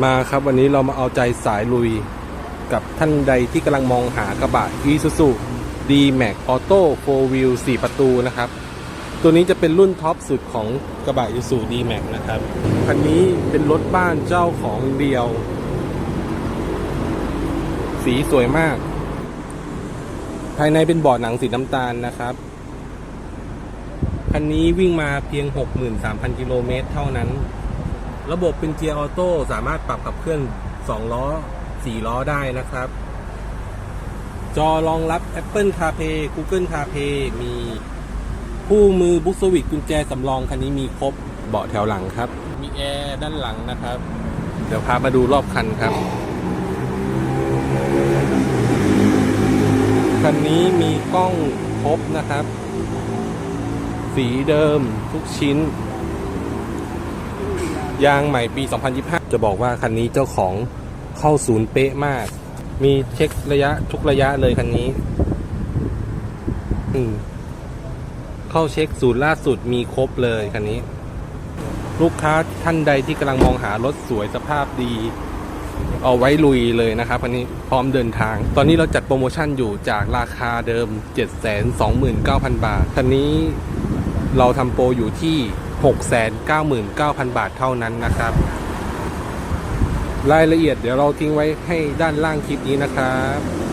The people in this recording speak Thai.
มาครับวันนี้เรามาเอาใจสายลุยกับท่านใดที่กำลังมองหากระบะ Isuzu D-Max Auto 4 Wheel 4 ประตูนะครับ ตัวนี้จะเป็นรุ่นท็อปสุดของกระบะ Isuzu D-Max นะครับ คันนี้เป็นรถบ้านเจ้าของเดียว สีสวยมาก ภายในเป็นเบาะหนังสีน้ำตาลนะครับ คันนี้วิ่งมาเพียง 63,000 กิโลเมตรเท่านั้น ระบบเป็นเกียร์ออโต้สามารถปรับขับเคลื่อน2ล้อ 4 ล้อได้นะครับ จอรองรับ Apple CarPlay Google CarPlay มีคู่มือบุ๊กสวิตกุญแจสำรองคันนี้มีครบเบาะแถวหลังครับ มีแอร์ด้านหลังนะครับ เดี๋ยวพามาดูรอบคันครับ คันนี้มีกล้องครบนะครับ สีเดิมทุกชิ้น ยางใหม่ปี 2025 จะบอกว่าคันนี้เจ้าของเข้าศูนย์เป๊ะมาก มีเช็คระยะทุกระยะเลยคันนี้ เข้าเช็คศูนย์ล่าสุดมีครบเลยคันนี้ ลูกค้าท่านใดที่กำลังมองหารถสวยสภาพดี เอาไว้ลุยเลยนะครับคันนี้พร้อมเดินทาง ตอนนี้เราจัดโปรโมชั่นอยู่จากราคาเดิม 729,000 บาท คันนี้เราทำโปรอยู่ที่ 699,000 บาทเท่านั้นนะครับ รายละเอียดเดี๋ยวเราทิ้งไว้ให้ด้านล่างคลิปนี้นะครับ